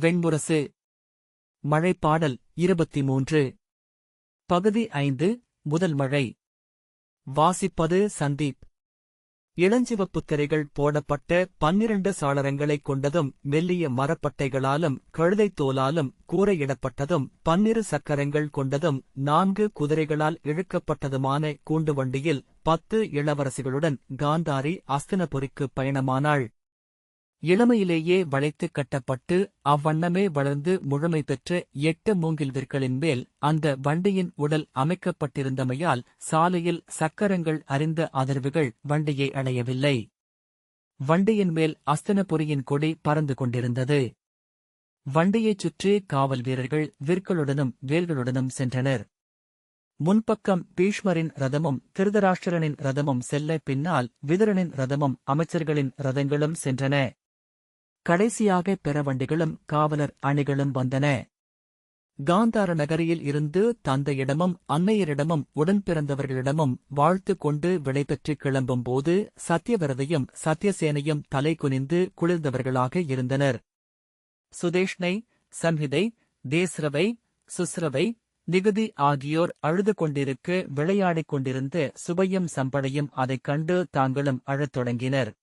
வெண்முரசு. மழைப்பாடல் இருபத்தி மூன்று பகுதி ஐந்து முதல் மழை. வாசிப்பது சந்தீப். இளஞ்சிவப்புத் திரைகள் போடப்பட்ட பன்னிரண்டு சாளரங்களைக் கொண்டதும் மெல்லிய மரப்பட்டைகளாலும் கழுதைத் தோலாலும் கூரையிடப்பட்டதும் பன்னிரு சக்கரங்கள் கொண்டதும் நான்கு குதிரைகளால் இழுக்கப்பட்டதுமான கூண்டு வண்டியில் பத்து இளவரசிகளுடன் காந்தாரி அஸ்தினபுரிக்கு பயணமானாள். இளமையிலேயே வளைத்துக் கட்டப்பட்டு அவ்வண்ணமே வளர்ந்து முழுமை பெற்ற எட்டு மூங்கில் விற்களின் மேல் அந்த வண்டியின் உடல் அமைக்கப்பட்டிருந்தமையால் சாலையில் சக்கரங்கள் அறிந்த அதிர்வுகள் வண்டியை அடையவில்லை வண்டியின் மேல் அஸ்தனபுரியின் கொடி பறந்து கொண்டிருந்தது. வண்டியைச் சுற்றி காவல் வீரர்கள் விற்களுடனும் வேல்களுடனும் சென்றனர். முன்பக்கம் பீஷ்மரின் ரதமும் திருதராஷ்டிரனின் ரதமும் செல்ல பின்னால் விதரனின் ரதமும் அமைச்சர்களின் ரதங்களும் சென்றன. கடைசியாக பிறவண்டிகளும் காவலர் அணிகளும் வந்தன. காந்தார நகரியில் இருந்து தந்தையிடமும் அன்னையரிடமும் உடன் பிறந்தவர்களிடமும் வாழ்த்து கொண்டு விடைபெற்றுக் கிளம்பும்போது சத்தியவிரதையும் சத்தியசேனையும் தலை குனிந்து குளிர்ந்தவர்களாக இருந்தனர். சுதேஷ்னை சம்ஹிதை தேஸ்ரவை சுஸ்ரவை நிகுதி ஆகியோர் அழுது கொண்டிருக்க விளையாடிக் கொண்டிருந்த சுபையும் சம்படையும் அதைக் கண்டு தாங்களும் அழத் தொடங்கினர்.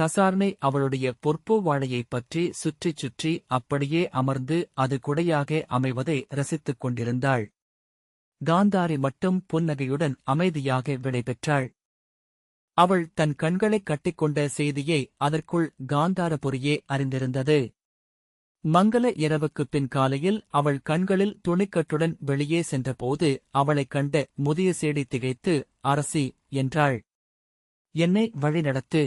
தசார்னை அவளுடைய பொற்போ வாழையைப் பற்றி சுற்றிச் சுற்றி அப்படியே அமர்ந்து அது குடையாக அமைவதை ரசித்துக் கொண்டிருந்தாள். காந்தாரி மட்டும் புன்னகையுடன் அமைதியாக விடைபெற்றாள் அவள் தன் கண்களைக் கட்டிக்கொண்ட செய்தியை அதற்குள் காந்தாரபுரியே அறிந்திருந்தது. மங்கள இரவுக்குப் பின் காலையில் அவள் கண்களில் துணிக்கட்டுடன் வெளியே சென்றபோது அவளைக் கண்ட முதிய சேடி திகைத்து அரசி என்றாள். என்னை வழிநடத்து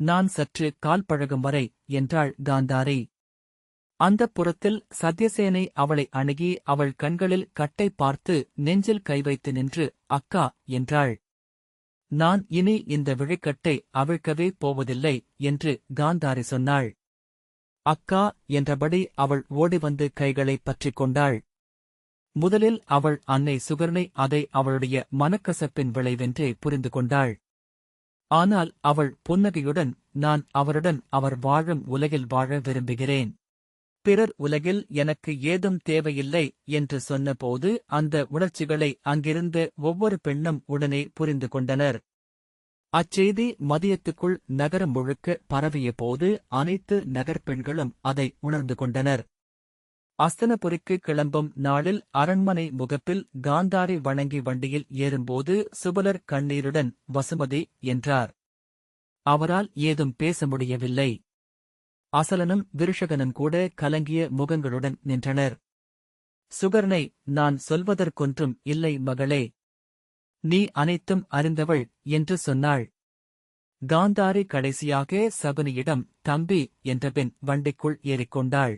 நான் சற்று கால் பழகும் வரை என்றாள் காந்தாரி. அந்தப் புறத்தில் சத்யசேனை அவளை அணுகி அவள் கண்களில் கட்டை பார்த்து நெஞ்சில் கை வைத்து நின்று அக்கா என்றாள். நான் இனி இந்த விழிக்கட்டை அவிழ்க்கவே போவதில்லை என்று காந்தாரி சொன்னாள். அக்கா என்றபடி அவள் ஓடி வந்து கைகளை பற்றிக் கொண்டாள். முதலில் அவள் அன்னை சுகர்ணை அதை அவளுடைய மனக்கசப்பின் விளைவென்றே புரிந்து கொண்டாள். ஆனால் அவள் புன்னகையுடன் நான் அவருடன் அவர் வாழும் உலகில் வாழ விரும்புகிறேன். பிறர் உலகில் எனக்கு ஏதும் தேவையில்லை என்று சொன்னபோது அந்த உணர்ச்சிகளை அங்கிருந்த ஒவ்வொரு பெண்ணும் உடனே புரிந்து கொண்டனர். அச்செய்தி மதியத்துக்குள் நகரம் முழுக்க பரவிய போது அனைத்து நகர்ப்பெண்களும் அதை உணர்ந்து கொண்டனர். அஸ்தனபுரிக்கு கிளம்பும் நாளில் அரண்மனை முகப்பில் காந்தாரி வணங்கி வண்டியில் ஏறும்போது சுபலர் கண்ணீருடன் வசுமதி என்றார். அவரால் ஏதும் பேச முடியவில்லை. அசலனும் விருஷகனும் கூட கலங்கிய முகங்களுடன் நின்றனர். சுகர்ணை நான் சொல்வதற்கொன்றும் இல்லை மகளே. நீ அனைத்தும் அறிந்தவள் என்று சொன்னாள். காந்தாரி கடைசியாக சகுனியிடம் தம்பி என்றபின் வண்டிக்குள் ஏறிக்கொண்டாள்.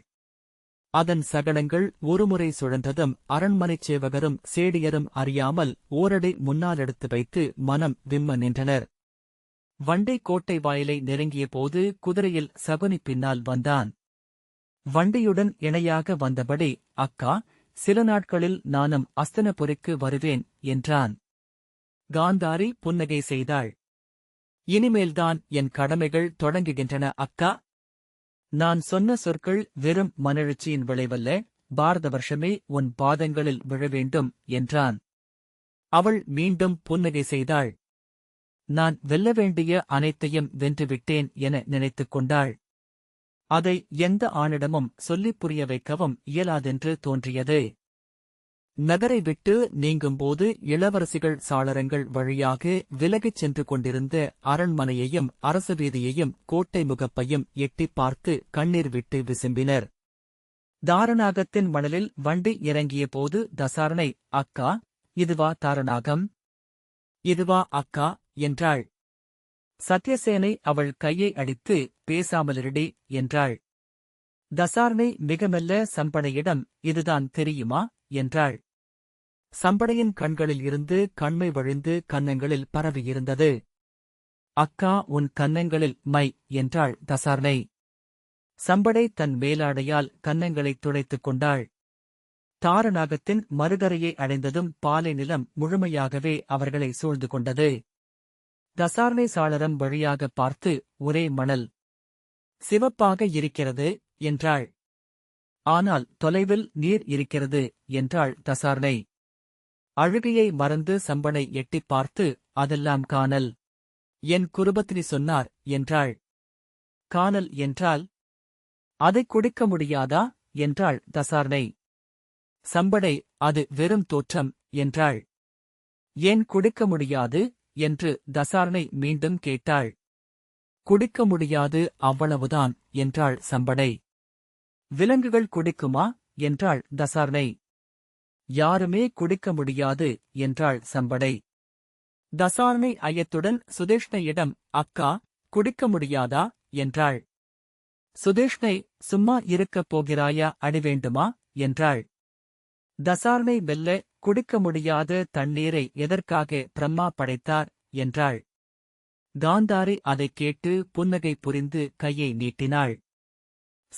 அதன் சகலங்கள் ஒருமுறை சுழன்றதும் அரண்மனைச் சேவகரும் சேடியரும் அறியாமல் ஓரடை முன்னாலெடுத்து வைத்து மனம் விம்ம நின்றனர். வண்டை கோட்டை வாயிலை நெருங்கிய போது குதிரையில் சகுனி பின்னால் வந்தான். வண்டியுடன் இணையாக வந்தபடி அக்கா சில நாட்களில் நானும் அஸ்தனபுரிக்கு வருவேன் என்றான். காந்தாரி புன்னகை செய்தாள். இனிமேல்தான் என் கடமைகள் தொடங்குகின்றன அக்கா. நான் சொன்ன சொற்கள் வெறும் மனெழுச்சியின் விளைவல்ல பாரத வருஷமே உன் பாதங்களில் விழ வேண்டும் என்றான். அவள் மீண்டும் புன்னகை செய்தாள். நான் வெல்ல வேண்டிய அனைத்தையும் வென்றுவிட்டேன் என நினைத்துக் கொண்டாள். அதை எந்த ஆணிடமும் சொல்லிப் புரிய வைக்கவும் இயலாதென்று தோன்றியது. நகரை விட்டு நீங்கும்போது இளவரசிகள் சாளரங்கள் வழியாக விலகிச் சென்று கொண்டிருந்த அரண்மனையையும் அரச வீதியையும் கோட்டை முகப்பையும் எட்டிப் பார்த்து கண்ணீர் விட்டு விசும்பினர். தாரணாகத்தின் மணலில் வண்டி இறங்கியபோது தசாரணை அக்கா இதுவா தாரணாகம்? இதுவா அக்கா என்றாள். சத்யசேனை அவள் கையை அடித்து பேசாமலிருடி என்றாள். தசாரணை மிக மெல்ல சம்படையிடம் இதுதான் தெரியுமா? என்றாள். சம்படையின் கண்களில் இருந்து கண்மை வழிந்து கன்னங்களில் பரவியிருந்தது அக்கா உன் கன்னங்களில் மை என்றாள் தசார்னை சம்படை தன் மேலாடையால் கன்னங்களைத் துடைத்துக் கொண்டாள். தாரநாகத்தின் மறுகரையை அடைந்ததும் பாலை நிலம் முழுமையாகவே அவர்களை சூழ்ந்து கொண்டது. தசார்னை சாளரம் வழியாக பார்த்து ஒரே மணல். சிவப்பாக இருக்கிறது என்றாள். ஆனால் தொலைவில் நீர் இருக்கிறது என்றாள் தசார்னை அழுகையை மறந்து சம்பனை எட்டிப் பார்த்து அதெல்லாம் காணல். என் குருபத்தினி சொன்னார் என்றாள். காணல் என்றால்? அதைக் குடிக்க முடியாதா? என்றாள் தசார்னை சம்படை அது வெறும் தோற்றம் என்றாள். ஏன் குடிக்க முடியாது? என்று தசார்னை மீண்டும் கேட்டாள். குடிக்க முடியாது அவ்வளவுதான் என்றாள் சம்படை விலங்குகள் குடிக்குமா? என்றாள் தசார்ணை. யாருமே குடிக்க முடியாது என்றாள் சம்படை. தசார்ணை ஐயத்துடன் சுதேஷ்ணையிடம் அக்கா குடிக்க முடியாதா? என்றாள். சுதேஷ்ணை சும்மா இருக்கப் போகிறாயா? அடி வேண்டுமா? என்றாள். தசார்ணை வெல்ல குடிக்க முடியாத தண்ணீரை எதற்காக பிரம்மா படைத்தார்? என்றாள். காந்தாரி அதைக் கேட்டு புன்னகை புரிந்து கையை நீட்டினாள்.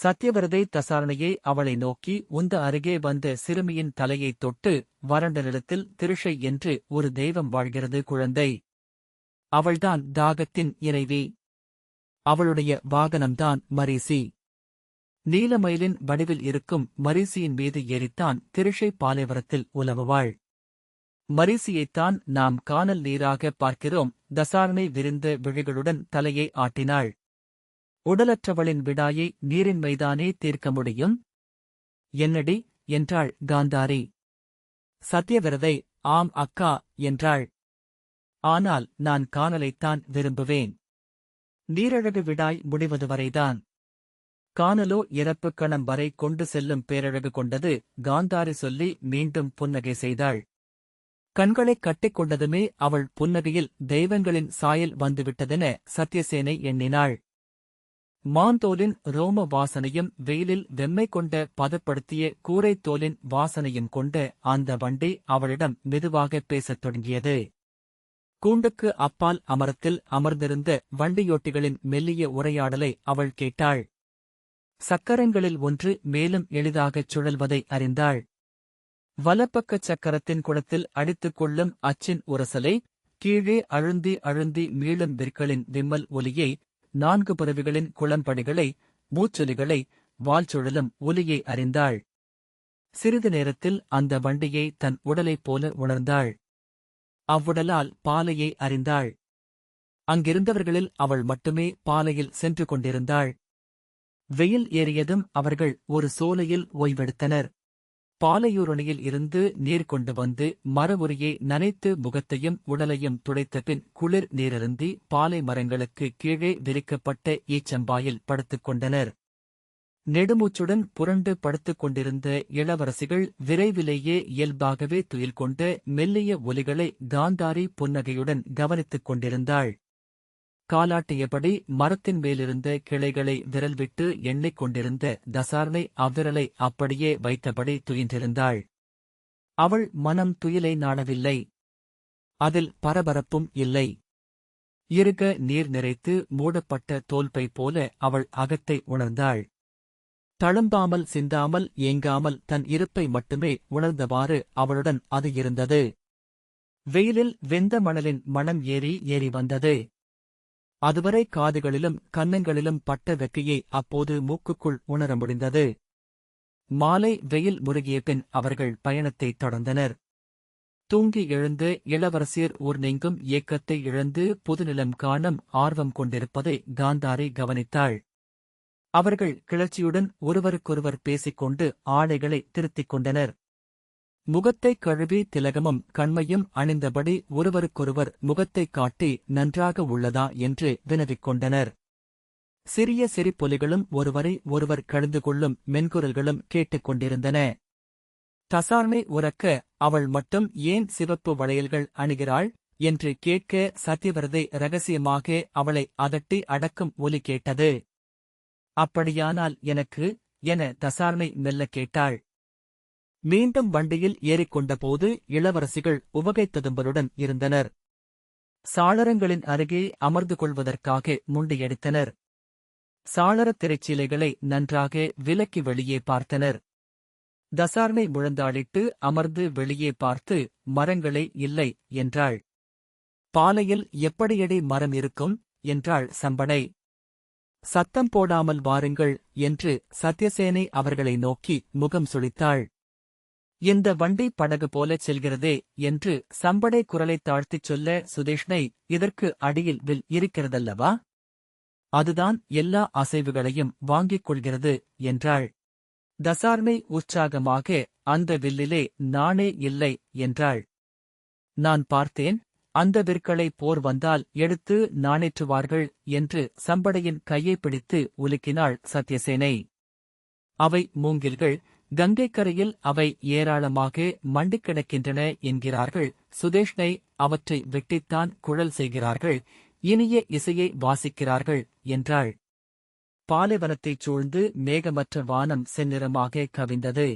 சத்யவரதை தசாரணையை அவளை நோக்கி உந்த அருகே வந்த சிறுமியின் தலையைத் தொட்டு வறண்ட நிலத்தில் திருஷை என்று ஒரு தெய்வம் வாழ்கிறது குழந்தை. அவள்தான் தாகத்தின் இறைவி. அவளுடைய வாகனம்தான் மரீசி. நீலமயிலின் வடிவில் இருக்கும் மரீசியின் மீது ஏறித்தான் திருஷை பாலைவரத்தில் உலவுவாள். மரீசியைத்தான் நாம் காணல் நீராக பார்க்கிறோம். தசாரணை விரிந்த விழிகளுடன் தலையை ஆட்டினாள். உடலற்றவளின் விடாயை நீரின் மைதானே தீர்க்க முடியும்? என்னடி? என்றாள் காந்தாரி. சத்யவிரதை ஆம் அக்கா என்றாள். ஆனால் நான் காணலைத்தான் விரும்புவேன். நீரழகு விடாய் முடிவது வரைதான். காணலோ இறப்பு கணம் வரை கொண்டு செல்லும் பேரழகு கொண்டது காந்தாரி சொல்லி மீண்டும் புன்னகை செய்தாள். கண்களைக் கட்டிக் கொண்டதுமே அவள் புன்னகையில் தெய்வங்களின் சாயல் வந்துவிட்டதென சத்யசேனை எண்ணினாள். மாந்தோலின் ரோம வாசனையும் வெயிலில் வெம்மை கொண்ட பதப்படுத்திய கூரைத்தோலின் வாசனையும் கொண்ட அந்த வண்டி அவளிடம் மெதுவாகப் பேசத் தொடங்கியது. கூண்டுக்கு அப்பால் அமரத்தில் அமர்ந்திருந்த வண்டியோட்டிகளின் மெல்லிய உரையாடலை அவள் கேட்டாள். சக்கரங்களில் ஒன்று மேலும் எளிதாகச் சுழல்வதை அறிந்தாள். வலப்பக்கச் சக்கரத்தின் குளத்தில் அடித்துக் கொள்ளும் அச்சின் உரசலை கீழே அழுந்தி அழுந்தி மீளும் விற்களின் விம்மல் ஒலியை நான்கு பிறவிகளின் குளம்படிகளை மூச்சொலிகளை வால்சுழலும் ஒலியை அறிந்தாள். சிறிது நேரத்தில் அந்த வண்டியை தன் உடலைப் போல உணர்ந்தாள். அவ்வுடலால் பாலையை அறிந்தாள். அங்கிருந்தவர்களில் அவள் மட்டுமே பாலையில் சென்று கொண்டிருந்தாள். வெயில் ஏறியதும் அவர்கள் ஒரு சோலையில் ஓய்வெடுத்தனர். பாலையூரணியில் இருந்து நீர் கொண்டு வந்து மரவுரியை நனைத்து முகத்தையும் உடலையும் துடைத்த பின் குளிர் நீரருந்தி பாலை மரங்களுக்கு கீழே விரிக்கப்பட்ட ஈச்சம்பாயில் படுத்துக் கொண்டனர். நெடுமூச்சுடன் புரண்டு படுத்துக் கொண்டிருந்த இளவரசிகள் விரைவிலேயே இயல்பாகவே துயில் கொண்ட மெல்லிய ஒலிகளை காந்தாரி புன்னகையுடன் கவனித்துக் கொண்டிருந்தாள். காலாட்டியபடி மரத்தின் மேலிருந்த கிளைகளை விரல் விட்டு எண்ணிக் கொண்டிருந்த தசார்னை அவ்விரலை அப்படியே வைத்தபடி துயின்றிருந்தாள். அவள் மனம் துயிலை நாடவில்லை அதில் பரபரப்பும் இல்லை. இருக நீர் நிறைத்து மூடப்பட்ட தோல்பை போல அவள் அகத்தை உணர்ந்தாள். தழும்பாமல் சிந்தாமல் ஏங்காமல் தன் இருப்பை மட்டுமே உணர்ந்தவாறு அவளுடன் அது இருந்தது. வெயிலில் வெந்த மணலின் மணம் ஏறி ஏறி வந்தது. அதுவரை காதுகளிலும் கன்னங்களிலும் பட்ட வெக்கையை அப்போது மூக்குக்குள் உணர முடிந்தது. மாலை வெயில் முருகிய பின் அவர்கள் பயணத்தைத் தொடர்ந்தனர். தூங்கி எழுந்து இளவரசியர் ஊர் நீங்கும் இயக்கத்தை இழந்து புதுநிலம் காணும் ஆர்வம் கொண்டிருப்பதை காந்தாரி கவனித்தாள். அவர்கள் கிளர்ச்சியுடன் ஒருவருக்கொருவர் பேசிக்கொண்டு ஆடைகளை திருத்திக் கொண்டனர். முகத்தைக் கழுவி திலகமும் கண்மையும் அணிந்தபடி ஒருவருக்கொருவர் முகத்தைக் காட்டி நன்றாக உள்ளதா என்று வினவிக் கொண்டனர் சிறிய சிரிப்பொலிகளும் ஒருவரை ஒருவர் கழிந்து கொள்ளும் மென்குரல்களும் கேட்டுக் கொண்டிருந்தன. தசார்மை உறக்க அவள் மட்டும் ஏன் சிவப்பு வளையல்கள் அணுகிறாள்? என்று கேட்க சத்யவரதை ரகசியமாக அவளை அதட்டி அடக்கும் ஒலி கேட்டது. அப்படியானால் எனக்கு? என தசார்மை மெல்ல கேட்டாள். மீண்டும் வண்டியில் ஏறிக்கொண்டபோது இளவரசிகள் உவகைத்ததும்பலுடன் இருந்தனர். சாளரங்களின் அருகே அமர்ந்து கொள்வதற்காக முண்டியடித்தனர். சாளரத் திரைச்சீலைகளை நன்றாக விலக்கி வெளியே பார்த்தனர். தசார்னை முழந்தாளிட்டு அமர்ந்து வெளியே பார்த்து மரங்களே இல்லை என்றாள். பாலையில் எப்படியடி மரம் இருக்கும்? என்றாள் சம்பனை. சத்தம் போடாமல் வாருங்கள் என்று சத்யசேனை அவர்களை நோக்கி முகம் சுளித்தாள் இந்த வண்டி படகு போலச் செல்கிறதே என்று சம்படை குரலைத் தாழ்த்திச் சொல்ல சுதேஷ்னை இதற்கு அடியில் வில் இருக்கிறதல்லவா? அதுதான் எல்லா அசைவுகளையும் வாங்கிக் கொள்கிறது என்றாள். தசார்மை உற்சாகமாக அந்த வில்லிலே நானே இல்லை என்றாள். நான் பார்த்தேன் அந்த விற்களை போர் வந்தால் எடுத்து நாணேற்றுவார்கள் என்று சம்படையின் கையை பிடித்து உலுக்கினாள் சத்யசேனை. அவை மூங்கில்கள் கங்கைக்கரையில் அவை ஏராளமாக மண்டு கிடக்கின்றன என்கிறார்கள். சுதேஷ்னை அவற்றை வெட்டித்தான் குழல் செய்கிறார்கள். இனிய இசையை வாசிக்கிறார்கள் என்றாள். பாலைவனத்தைச் சூழ்ந்து மேகமற்ற வானம் செந்நிறமாக கவிந்தது.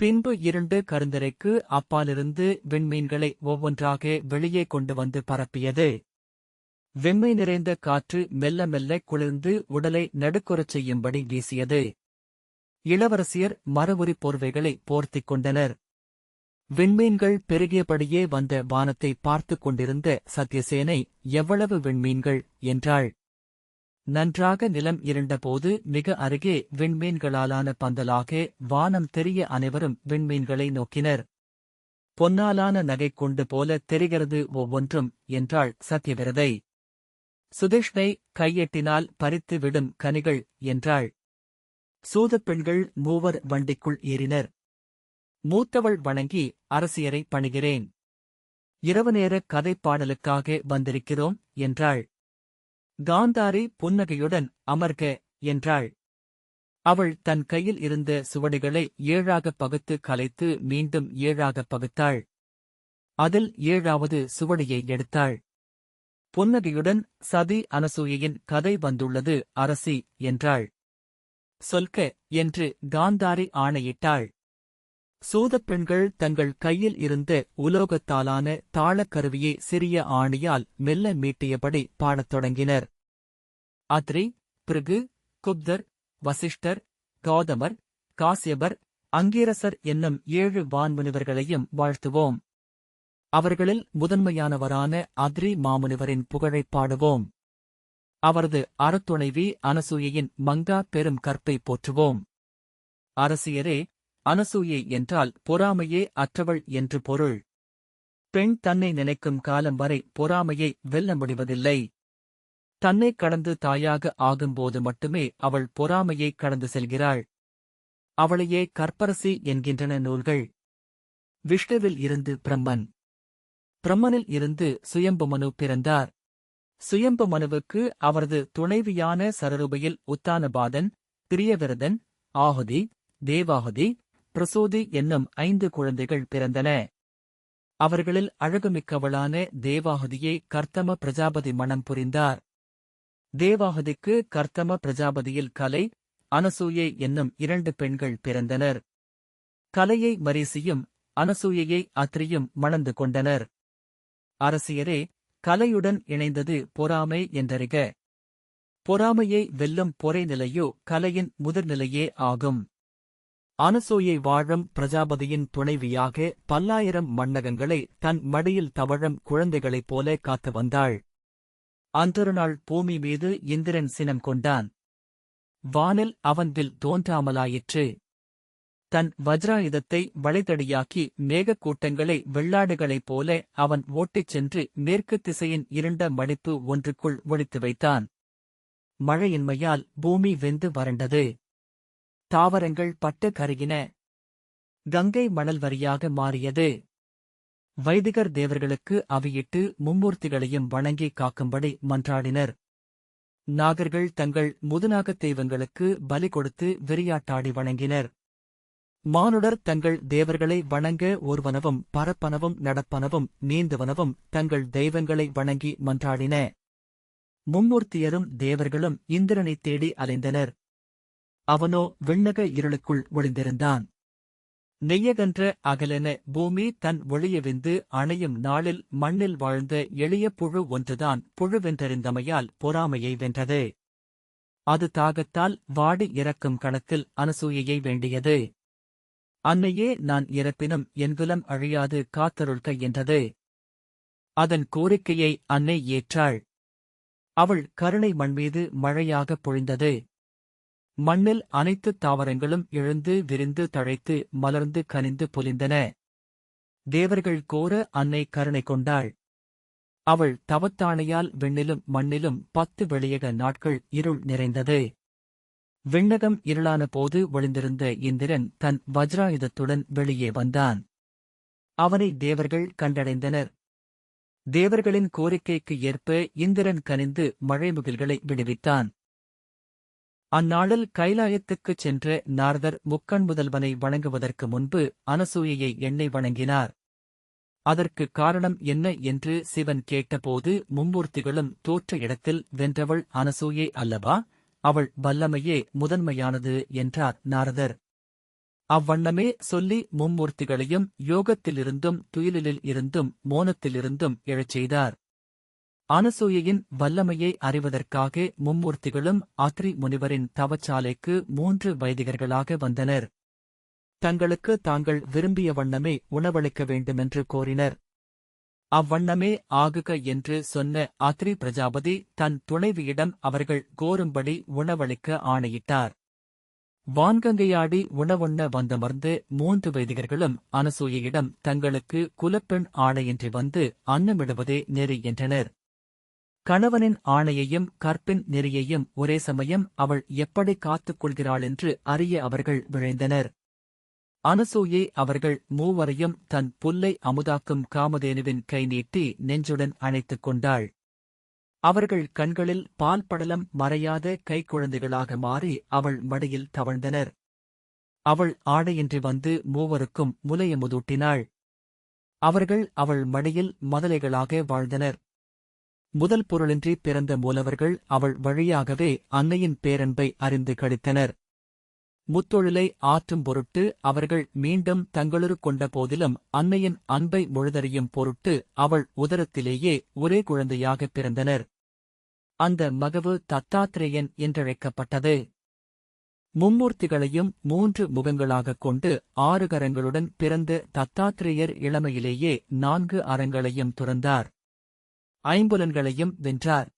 பின்பு இரண்டு கருந்தரைக்கு அப்பாலிருந்து விண்மீன்களை ஒவ்வொன்றாக வெளியே கொண்டு வந்து பரப்பியது. வெம்மை நிறைந்த காற்று மெல்ல மெல்ல குளிர்ந்து உடலை நடுக்குறச் செய்யும்படி வீசியது. இளவரசியர் மரவுரி போர்வைகளை போர்த்திக் கொண்டனர். விண்மீன்கள் பெருகியபடியே வந்த வானத்தை பார்த்துக் கொண்டிருந்த சத்யசேனை எவ்வளவு விண்மீன்கள்? என்றாள். நன்றாக நிலம் இருண்டபோது மிக அருகே விண்மீன்களாலான பந்தலாக வானம் தெரிய அனைவரும் விண்மீன்களை நோக்கினர். பொன்னாலான நகை கொண்டு போல தெரிகிறது ஒவ்வொன்றும் என்றாள் சத்யவிரதை. சுதிஷ்ணை கையெட்டினால் பறித்து விடும் கனிகள் என்றாள். சூதப் பெண்கள் மூவர் வண்டிக்குள் ஏறினர். மூத்தவள் வணங்கி அரசியரை பணிகிறேன். இரவு நேர கதைப்பாடலுக்காக வந்திருக்கிறோம் என்றாள். காந்தாரி புன்னகையுடன் அமர்க என்றாள். அவள் தன் கையில் இருந்த சுவடிகளை ஏழாகப் பகுத்து கலைத்து மீண்டும் ஏழாகப் பகுத்தாள். அதில் ஏழாவது சுவடியை எடுத்தாள். புன்னகையுடன் சதி அனசூயையின் கதை வந்துள்ளது அரசி என்றாள். சொல்க என்று காந்தாரி ஆணையிட்டாள். சூதப் பெண்கள் தங்கள் கையில் இருந்த உலோகத்தாலான தாளக்கருவியை சிறிய ஆணியால் மெல்ல மீட்டியபடி பாடத் தொடங்கினர். அத்ரி பிருகு குப்தர் வசிஷ்டர் கௌதமர் காசியபர் அங்கீரசர் என்னும் ஏழு வான்முனிவர்களையும் வாழ்த்துவோம். அவர்களில் முதன்மையானவரான அத்ரி மாமுனிவரின் புகழைப் பாடுவோம். அவரது அறத்துணைவி அனசூயையின் மங்கா பெரும் கற்பை போற்றுவோம். அரசியரே அனசூயை என்றால் பொறாமையே அற்றவள் என்று பொருள். பெண் தன்னை நினைக்கும் காலம் வரை பொறாமையை வெல்ல முடிவதில்லை. தன்னை கடந்து தாயாக ஆகும்போது மட்டுமே அவள் பொறாமையை கடந்து செல்கிறாள். அவளையே கற்பரசி என்கின்றன நூல்கள். விஷ்ணுவில் இருந்து பிரம்மன். பிரம்மனில் இருந்து சுயம்புமனு பிறந்தார். சுயம்புமனுவுக்கு அவரது துணைவியான சரருபையில் உத்தானபாதன் பிரியவிரதன் ஆகுதி தேவாகுதி பிரசோதி என்னும் ஐந்து குழந்தைகள் பிறந்தன. அவர்களில் அழகுமிக்கவளான தேவாகுதியை கர்த்தம பிரஜாபதி மணம் புரிந்தார். தேவாகுதிக்கு கர்த்தம பிரஜாபதியில் கலை அனசூயை என்னும் இரண்டு பெண்கள் பிறந்தனர். கலையை மரீசியும் அனசூயையை அத்ரியும் மணந்து கொண்டனர். அரசியரே கலையுடன் இணைந்தது பொறாமை என்றறிக. பொறாமையை வெல்லும் பொறைநிலையோ கலையின் முதிர்நிலையே ஆகும். அனசூயை வாழும் பிரஜாபதியின் துணைவியாக பல்லாயிரம் மன்னகங்களை தன் மடியில் தவழும் குழந்தைகளைப் போல காத்து வந்தாள். அன்றொரு நாள் பூமி மீது இந்திரன் சினம் கொண்டான். வானில் அவன் வில் தோன்றாமலாயிற்று. தன் வஜ்ராயுதத்தை வளைதடியாக்கி மேகக்கூட்டங்களை வெள்ளாடுகளைப் போல அவன் ஓட்டிச் சென்று மேற்கு திசையின் இருண்ட மடிப்பு ஒன்றுக்குள் ஒளித்து வைத்தான். மழையின்மையால் பூமி வெந்து வறண்டது. தாவரங்கள் பட்டு கருகின. கங்கை மணல் வரியாக மாறியது. வைதிகர் தேவர்களுக்கு அவையிட்டு மும்மூர்த்திகளையும் வணங்கி காக்கும்படி மன்றாடினர். நாகர்கள் தங்கள் முதுநாகத் தெய்வங்களுக்கு பலி கொடுத்து விரியாட்டாடி வணங்கினர். மானுடர் தங்கள் தேவர்களை வணங்க ஒருவனவும் பரப்பனவும் நடப்பனவும் நீந்தவனவும் தங்கள் தெய்வங்களை வணங்கி மன்றாடின. மும்மூர்த்தியரும் தேவர்களும் இந்திரனைத் தேடி அலைந்தனர். அவனோ விண்ணக இருளுக்குள் ஒளிந்திருந்தான். நெய்யகன்ற அகலென பூமி தன் ஒளியவிந்து அணையும் நாளில் மண்ணில் வாழ்ந்த எளிய புழு ஒன்றுதான் புழுவென்றறிந்தமையால் பொறாமையை வென்றது. அது தாகத்தால் வாடி இறக்கும் கணத்தில் அனசூயையை வேண்டியது. அன்னையே நான் இறப்பினும் என்குலம் அழியாது காத்தருள்க என்றது. அதன் கோரிக்கையை அன்னை ஏற்றாள். அவள் கருணை மண்மீது மழையாகப் பொழிந்தது. மண்ணில் அனைத்து தாவரங்களும் எழுந்து விரிந்து தழைத்து மலர்ந்து கனிந்து பொலிந்தன. தேவர்கள் கோர அன்னை கருணை கொண்டாள். அவள் தவத்தாணையால் விண்ணிலும் மண்ணிலும் பத்து வெளியக நாட்கள் இருள் நிறைந்தது. விண்ணகம் இருளான போது ஒளிந்திருந்த இந்திரன் தன் வஜ்ராயுதத்துடன் வெளியே வந்தான். அவனை தேவர்கள் கண்டடைந்தனர். தேவர்களின் கோரிக்கைக்கு ஏற்ப இந்திரன் கனிந்து மழைமுகில்களை விடுவித்தான். அந்நாளில் கைலாயத்துக்குச் சென்ற நாரதர் முக்கண் முதல்வனை வணங்குவதற்கு முன்பு அனசூயையை எண்ணெய் வணங்கினார். அதற்கு காரணம் என்ன என்று சிவன் கேட்டபோது மும்மூர்த்திகளும் தோற்ற இடத்தில் வென்றவள் அனசூயை அல்லவா? அவள் வல்லமையே முதன்மையானது என்றார் நாரதர். அவ்வண்ணமே சொல்லி மும்மூர்த்திகளையும் யோகத்திலிருந்தும் துயிலில் இருந்தும் மோனத்திலிருந்தும் எழச் செய்தார். அனசூயையின் வல்லமையை அறிவதற்காக மும்மூர்த்திகளும் அத்ரி முனிவரின் தவச்சாலைக்கு மூன்று வைதிகர்களாக வந்தனர். தங்களுக்கு தாங்கள் விரும்பிய வண்ணமே உணவளிக்க வேண்டுமென்று கோரினர். அவ்வண்ணமே ஆகுக என்று சொன்ன அத்ரி பிரஜாபதி தன் துணைவியிடம் அவர்கள் கோரும்படி உணவளிக்க ஆணையிட்டார். வான்கங்கையாடி உணவுண்ண வந்தமர்ந்து மூன்று வைதிகர்களும் அனசூயையிடம் தங்களுக்கு குலப்பெண் ஆணையின்றி வந்து அன்னமிடுவதே நெறி என்றனர். கணவனின் ஆணையையும் கற்பின் நெறியையும் ஒரே சமயம் அவள் எப்படி காத்துக் கொள்கிறாளென்று அறிய அவர்கள் விழைந்தனர். அனசூயை அவர்கள் மூவரையும் தன் புல்லை அமுதாக்கும் காமதேனுவின் கை நீட்டி நெஞ்சுடன் அணைத்துக் கொண்டாள். அவர்கள் கண்களில் பால் படலம் மறையாத கைக்குழந்தைகளாக மாறி அவள் மடியில் தவழ்ந்தனர். அவள் ஆடையின்றி வந்து மூவருக்கும் முலையமுதூட்டினாள் அவர்கள் அவள் மடியில் மதலைகளாக வாழ்ந்தனர். முதல் பொருளின்றி பிறந்த மூலவர்கள் அவள் வழியாகவே அன்னையின் பேரன்பை அறிந்து கழித்தனர். முத்தொழிலை ஆற்றும் பொருட்டு அவர்கள் மீண்டும் தங்களொரு கொண்ட போதிலும் அன்னையின் அன்பை முழுதறியும் பொருட்டு அவள் உதரத்திலேயே ஒரே குழந்தையாகப் பிறந்தனர். அந்த மகவு தத்தாத்திரேயன் என்றழைக்கப்பட்டது. மும்மூர்த்திகளையும் மூன்று முகங்களாகக் கொண்டு ஆறு கரங்களுடன் பிறந்த தத்தாத்திரேயர் இளமையிலேயே நான்கு அறங்களையும் துறந்தார். ஐம்புலன்களையும் வென்றார்.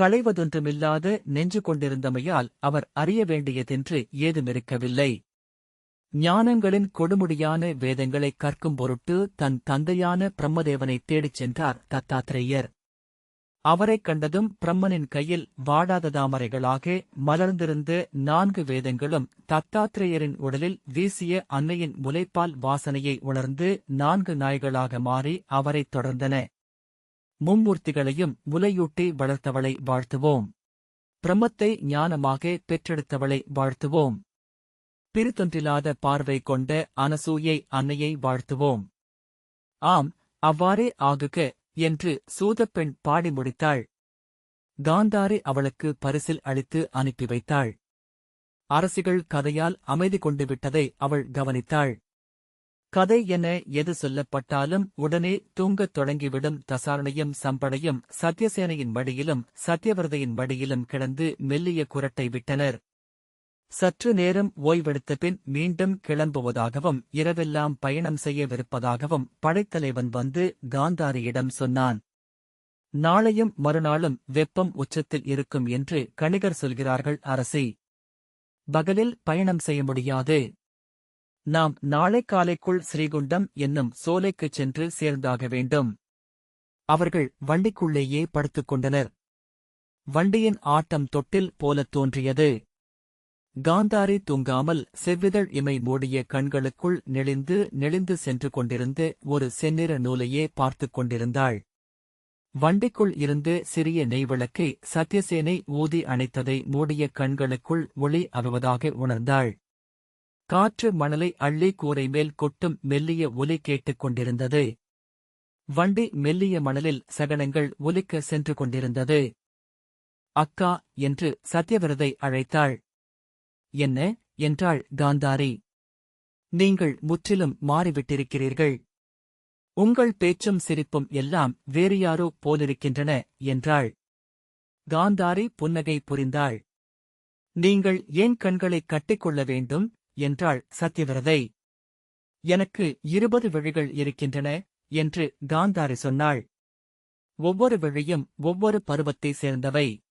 களைவதொன்றுமில்லாத நெஞ்சு கொண்டிருந்தமையால் அவர் அறிய வேண்டியதென்று ஏதுமிருக்கவில்லை ஞானங்களின் கொடுமுடியான வேதங்களை கற்கும் பொருட்டு தன் தந்தையான பிரம்மதேவனைத் தேடிச் சென்றார் தத்தாத்திரேயர். அவரைக் கண்டதும் பிரம்மனின் கையில் வாடாத தாமரைகளாக மலர்ந்திருந்த நான்கு வேதங்களும் தத்தாத்திரேயரின் உடலில் வீசிய அன்னையின் முலைப்பால் வாசனையை உணர்ந்து நான்கு நாய்களாக மாறி அவரைத் தொடர்ந்தன. மும்மூர்த்திகளையும் முலையூட்டி வளர்த்தவளை வாழ்த்துவோம். பிரம்மத்தை ஞானமாக பெற்றெடுத்தவளை வாழ்த்துவோம். பிரித்தொன்றில்லாத பார்வை கொண்ட அனசூயை அன்னையை வாழ்த்துவோம். ஆம் அவ்வாறே ஆகுக என்று சூதப்பெண் பாடி முடித்தாள். காந்தாரி அவளுக்கு பரிசில் அளித்து அனுப்பி வைத்தாள். அரசிகள் கதையால் அமைதி கொண்டு விட்டதை அவள் கவனித்தாள். கதை என எது சொல்லப்பட்டாலும் உடனே தூங்கத் தொடங்கிவிடும் தசாரணையும் சம்படையும் சத்யசேனையின் வடியிலும் சத்யவரதையின் வடியிலும் கிடந்து மெல்லிய குரட்டை விட்டனர். சற்று நேரம் ஓய்வெடுத்த பின் மீண்டும் கிளம்புவதாகவும் இரவெல்லாம் பயணம் செய்யவிருப்பதாகவும் படைத்தலைவன் வந்து காந்தாரியிடம் சொன்னான். நாளையும் மறுநாளும் வெப்பம் உச்சத்தில் இருக்கும் என்று கணிகர் சொல்கிறார்கள் அரசி. பகலில் பயணம் செய்ய முடியாது. நாம் நாளை காலைக்குள் ஸ்ரீகுண்டம் என்னும் சோலைக்குச் சென்று சேர்ந்தாக வேண்டும். அவர்கள் வண்டிக்குள்ளேயே படுத்துக் கொண்டனர். வண்டியின் ஆட்டம் தொட்டில் போலத் தோன்றியது. காந்தாரி தூங்காமல் செவ்விதழ் இமை மூடிய கண்களுக்குள் நெளிந்து நெளிந்து சென்று கொண்டிருந்து ஒரு செந்நிற நூலையே பார்த்துக் கொண்டிருந்தாள். வண்டிக்குள் இருந்து சிறிய நெய்விளக்கை சத்யசேனை ஊதி அணைத்ததை மூடிய கண்களுக்குள் ஒளி அறுவதாக உணர்ந்தாள். காற்று மணலை அள்ளி கூரை மேல் கொட்டும் மெல்லிய ஒலி கேட்டுக் கொண்டிருந்தது. வண்டி மெல்லிய மணலில் சகனங்கள் ஒலிக்க சென்று கொண்டிருந்தது. அக்கா என்று சத்யவிரதை அழைத்தாள். என்ன? என்றாள் காந்தாரி. நீங்கள் முற்றிலும் மாறிவிட்டிருக்கிறீர்கள். உங்கள் பேச்சும் சிரிப்பும் எல்லாம் வேறு யாரோ போலிருக்கின்றன என்றாள். காந்தாரி புன்னகை புரிந்தாள். நீங்கள் ஏன் கண்களைக் கட்டிக்கொள்ள வேண்டும்? என்றாள் சத்யவிரதை. எனக்கு இருபது வழிகள் இருக்கின்றன என்று காந்தாரி சொன்னாள். ஒவ்வொரு வழியும் ஒவ்வொரு பருவத்தை சேர்ந்தவை.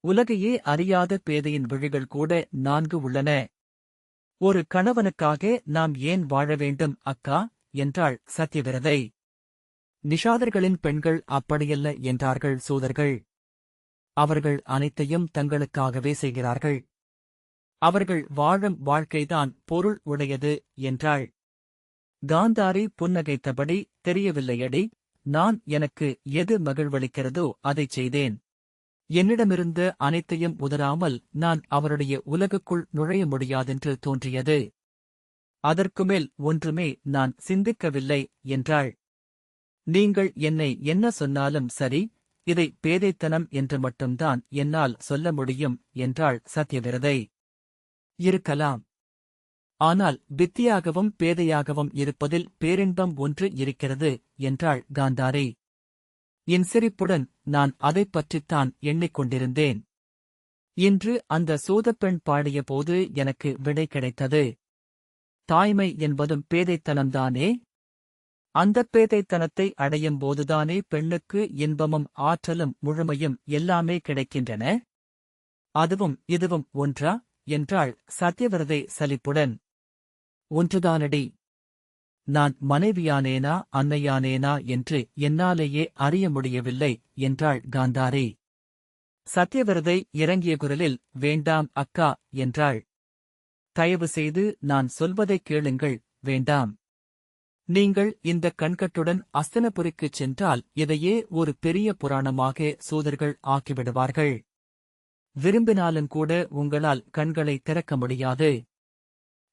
உலகையே அறியாத பேதையின் விழிகள் கூட நான்கு உள்ளன. ஒரு கணவனுக்காக நாம் ஏன் வாழ வேண்டும் அக்கா? என்றாள் சத்யவிரதை. நிஷாதர்களின் பெண்கள் அப்படியல்ல என்றார்கள் சூதர்கள். அவர்கள் அனைத்தையும் தங்களுக்காகவே செய்கிறார்கள். அவர்கள் வாழும் வாழ்க்கைதான் பொருள் உடையது என்றாள். காந்தாரி புன்னகைத்தபடி தெரியவில்லையடி நான் எனக்கு எது மகிழ்வளிக்கிறதோ அதைச் செய்தேன். என்னிடமிருந்து அனைத்தையும் உதறாமல் நான் அவருடைய உலகுக்குள் நுழைய முடியாதென்று தோன்றியது. அதற்குமேல் ஒன்றுமே நான் சிந்திக்கவில்லை என்றாள். நீங்கள் என்னை என்ன சொன்னாலும் சரி இதை பேதைத்தனம் என்று மட்டும்தான் என்னால் சொல்ல முடியும் என்றாள் சத்யவிரதை. இருக்கலாம். ஆனால் வித்தியாகவும் பேதையாகவும் இருப்பதில் பேரின்பம் ஒன்று இருக்கிறது என்றாள் காந்தாரி. என் சிரிப்புடன் நான் அதைப் பற்றித்தான் எண்ணிக்கொண்டிருந்தேன். இன்று அந்த சூதப்பெண் பாடியபோது எனக்கு விடை கிடைத்தது. தாய்மை என்பதும் பேதைத்தனம்தானே? அந்தப் பேதைத்தனத்தை அடையும் போதுதானே பெண்ணுக்கு இன்பமும் ஆற்றலும் முழுமையும் எல்லாமே கிடைக்கின்றன? அதுவும் இதுவும் ஒன்றா? என்றாள் சத்யவிரதை சலிப்புடன். ஒன்றுதானடி? நான் மனைவியானேனா அன்னையானேனா என்று என்னாலேயே அறிய முடியவில்லை என்றாள் காந்தாரி. சத்யவிரதை இறங்கிய குரலில் வேண்டாம் அக்கா என்றாள். தயவு செய்து நான் சொல்வதைக் கேளுங்கள் வேண்டாம். நீங்கள் இந்த கண்கட்டுடன் அஸ்தனபுரிக்குச் சென்றால் இதையே ஒரு பெரிய புராணமாக சூதர்கள் ஆக்கிவிடுவார்கள். விரும்பினாலும் கூட உங்களால் கண்களை திறக்க முடியாது.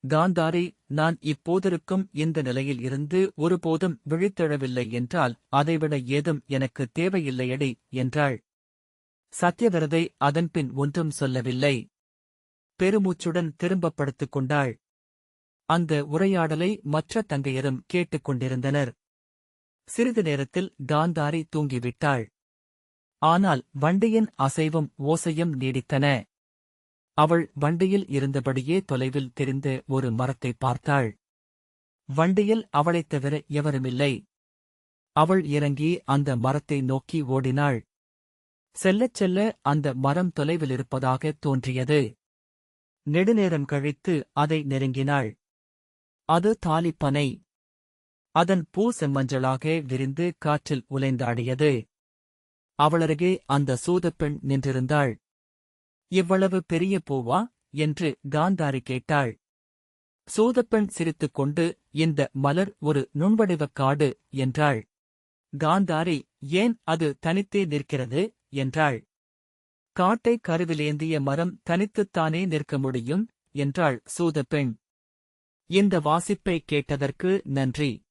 காந்தாரி நான் இப்போதிருக்கும் இந்த நிலையில் இருந்து ஒருபோதும் விழித்தெழவில்லை என்றால் அதைவிட ஏதும் எனக்கு தேவையில்லையடி என்றாள். சத்யவிரதை அதன்பின் ஒன்றும் சொல்லவில்லை. பெருமூச்சுடன் திரும்பப் படுத்துக் கொண்டாள். அந்த உரையாடலை மற்ற தங்கையரும் கேட்டுக் கொண்டிருந்தனர். சிறிது நேரத்தில் காந்தாரி தூங்கிவிட்டாள். ஆனால் வண்டியின் அசைவும் ஓசையும் நீடித்தன. அவள் வண்டியில் இருந்தபடியே தொலைவில் தெரிந்த ஒரு மரத்தை பார்த்தாள். வண்டியில் அவளைத் தவிர எவருமில்லை. அவள் இறங்கி அந்த மரத்தை நோக்கி ஓடினாள். செல்லச் செல்ல அந்த மரம் தொலைவில் இருப்பதாக தோன்றியது. நெடுநேரம் கழித்து அதை நெருங்கினாள். அது தாலிப்பனை. அதன் பூ செம்மஞ்சளாக விரிந்து காற்றில் உலைந்தாடியது அவளருகே அந்த சூதப்பெண் நின்றிருந்தாள். இவ்வளவு பெரிய பூவா? என்று காந்தாரி கேட்டாள். சூதப்பெண் சிரித்துக் கொண்டு இந்த மலர் ஒரு நுண்வடிவக் காடு என்றாள். காந்தாரி ஏன் அது தனித்தே நிற்கிறது? என்றாள். காட்டை கருவிலேந்திய மரம் தனித்துத்தானே நிற்க முடியும்? என்றாள் சூதப்பெண் இந்த வாசிப்பை கேட்டதற்கு நன்றி.